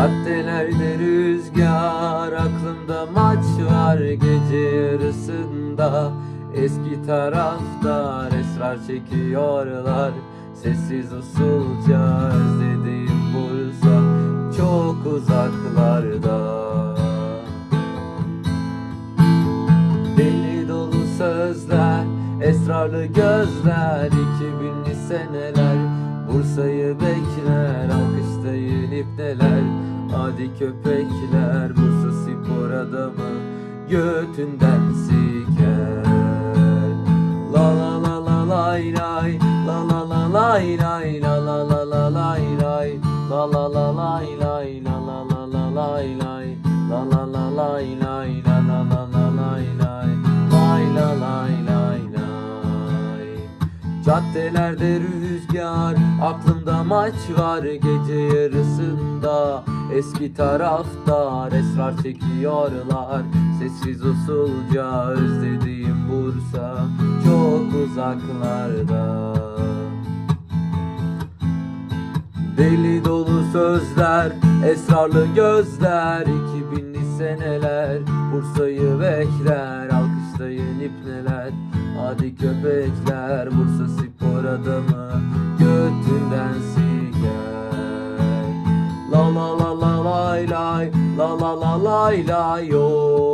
Caddelerde rüzgar Aklımda maç var gece yarısında. Eski taraftar esrar çekiyorlar Sessiz usulca özlediğim Bursa Çok uzaklarda. Deli dolu sözler, esrarlı gözler 2000'li seneler. Bursa'yı bekler, alkışlayın ipneler Adi köpekler, Bursa spor adamı Götünden siker La la la la lay lay La la la lay lay La la la la lay lay La la la lay lay La la la la lay lay Caddelerde rüzgar Aklımda maç var gece yarısında. Eski taraftar esrar çekiyorlar Sessiz usulca özlediğim Bursa Çok uzaklarda. Deli dolu sözler, esrarlı gözler 2000'li seneler Bursa'yı bekler, alkışlayın ipneler Hadi köpekler, Bursa spor adamı Götünden siker. La la la la lay lay La la la lay lay yo